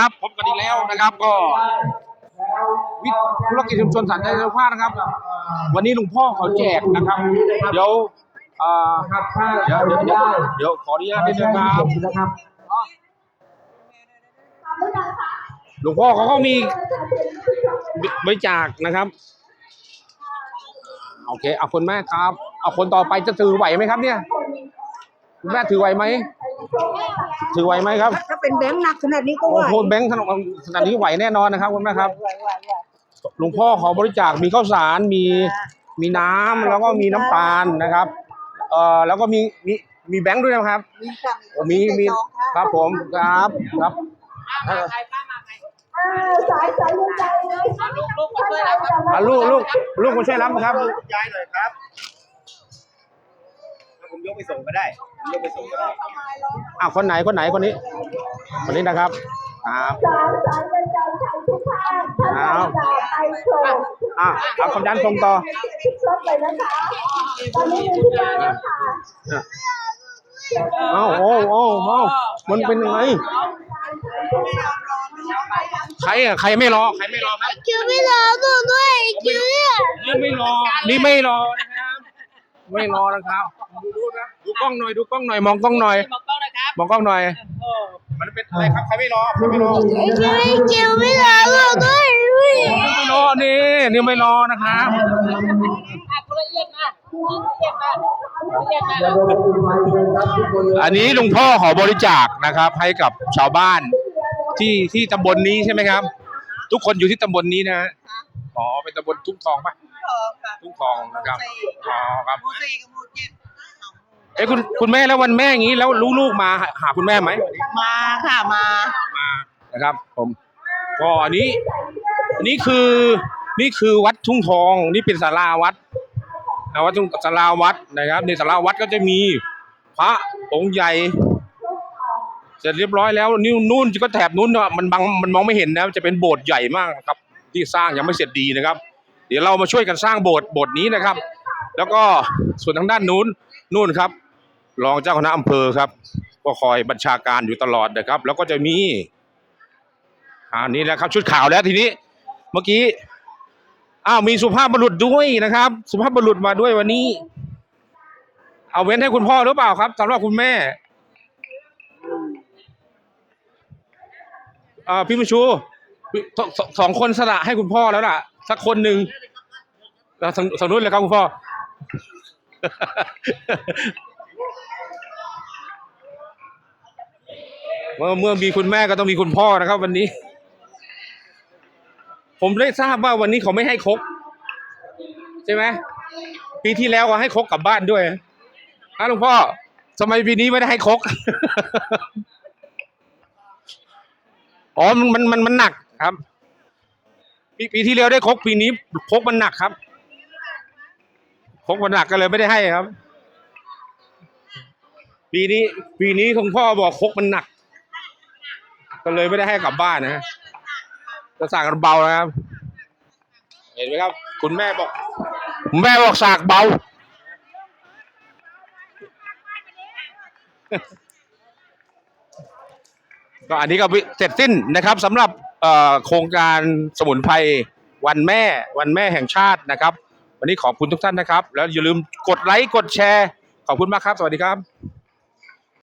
ครับพบกันอีกแล้วนะครับก็วิทย์ธุรกิจชุมชนสันติภาพนะครับ วันนี้ลวงพ่อเขาแจกนะครับ เดี๋ยวเอ่อเดี๋ยวเดี๋ยวเดี๋ยวเดี๋ยวขออนุญาตนิดนึงครับหลวงพ่อเขาก็มีบริจาคนะครับโอเคเอาคนแม่ครับ เอาคนต่อไปจะถือไหวไหมครับเนี่ยคุณแม่ถือไหวไหม ถือไหวไหมครับ ถ้าเป็นแบงค์หนักขนาดนี้ก็ไหวโอ้โหแบงค์ขนาดขนาดนี้ไหวแน่นอนนะครับคุณแม่ครับหลวงพ่อขอบริจาคมีข้าวสารมีมีน้ำแล้วก็มีน้ำตาลนะครับเอ่อแล้วก็มีมีมีแบงค์ด้วยนะครับ มีค่ะโอ้มีมีครับผมครับครับเออสายสายลูกใจเลยลูกลูกมาช่วยรับครับ อะลูกลูกลูกมาช่วยรับครับ ย้ายหน่อยครับแล้ว ผมยกไปส่งก็ได้ผมยกไปส่งก็ได้อ้าวคนไหนคนไหนคนนี้ คนนี้นะครับครับสายสายเป็นใจใครทุกท่านท่านจะไปส่งอะเอาคำยันส่งต่อคิดรถเลยนะคะตอนนี้มีที่มาแล้วค่ะอะเอ้าโอ้โอ้โอ้มันเป็นยังไงใครอะใครไม่รอ ใครไม่รอครับคิวไม่รอดูด้วยคิวเนี่ยนี่ไม่รอ นี่ไม่รอนะครับ ไม่รอนะครับ ดูดูนะดูกล้องหน่อยดูกล้องหน่อยมองกล้องหน่อยมองกล้องนะครับมองกล้องหน่อยโอ้มันเป็นอะไรครับใครไม่รอใครไม่รอคิวไม่คิวไม่รอดูด้วยไม่รอนี่นี่ไม่รอนะครับอะคุณละเอียดนะละเอียดนะละเอียดนะอันนี้หลวงพ่อขอบริจาคนะครับ ให้กับชาวบ้านที่ที่ตำบลนี้ใช่ไหมครับ ทุกคนอยู่ที่ตำบลนี้นะฮะอ๋อเป็นตำบลทุ่งทองปะ ทุ่งทองนะครับอ๋อครับมูสี่กับมูเจ็ดเอ้ยคุณคุณแม่แล้ววันแม่อย่างนี้แล้วลูกๆมาหาหาคุณแม่ไหมมาค่ะมามานะครับ ผมก็อันนี้อันนี้คือนี่คือวัดทุ่งทองนี่เป็นศาลาวัดอ่าวัดทุ่งศาลาวัดนะครับ ในศาลาวัดก็จะมีพระองค์ใหญ่ เสร็จเรียบร้อยแล้วนี่นู่นก็แถบนู้นเนาะมันบังมันมองไม่เห็นนะจะเป็นโบสถ์ใหญ่มากนะครับ ที่สร้างยังไม่เสร็จดีนะครับ เดี๋ยวเรามาช่วยกันสร้างโบสถ์โบสถ์นี้นะครับ แล้วก็ส่วนทางด้านนู้นนู่นครับ รองเจ้าคณะอำเภอครับ ก็คอยบัญชาการอยู่ตลอดนะครับ แล้วก็จะมีอ่านี่แหละครับชุดขาวแล้วทีนี้เมื่อกี้อ้าวมีสุภาพบุรุษด้วยนะครับ สุภาพบุรุษมาด้วยวันนี้ เอาเว้นให้คุณพ่อหรือเปล่าครับสำหรับคุณแม่อ่าพี่มุชูสสสองคนสละให้คุณพ่อแล้วล่ะ สักคนหนึ่งแล้วทางทางนู้นเลยครับคุณพ่อ เมื่อเมื่อมีคุณแม่ก็ต้องมีคุณพ่อนะครับ วันนี้ ผมได้ทราบว่าวันนี้เขาไม่ให้คกใช่ไหมปีที่แล้วก็ให้คกกลับบ้านด้วยนะหลวงพ่อทำไมปีนี้ไม่ได้ให้คกอ๋อมันมันมันหนักครับ ปีปีที่แล้วได้คกปีนี้คกมันหนักครับคกมันหนักก็เลยไม่ได้ให้ครับ ปีนี้ ปีนี้คุณพ่อบอกคกมันหนัก ก็เลยไม่ได้ให้กลับบ้านนะจะสากกันเบานะครับ เห็นไหมครับ คุณแม่บอกแม่บอกสากเบาก็อันนี้ก็เสร็จสิ้นนะครับสำหรับ โครงการสมุนไพรวันแม่วันแม่แห่งชาตินะครับ วันนี้ขอบคุณทุกท่านนะครับ แล้วอย่าลืมกดไลค์กดแชร์ ขอบคุณมากครับ สวัสดีครับ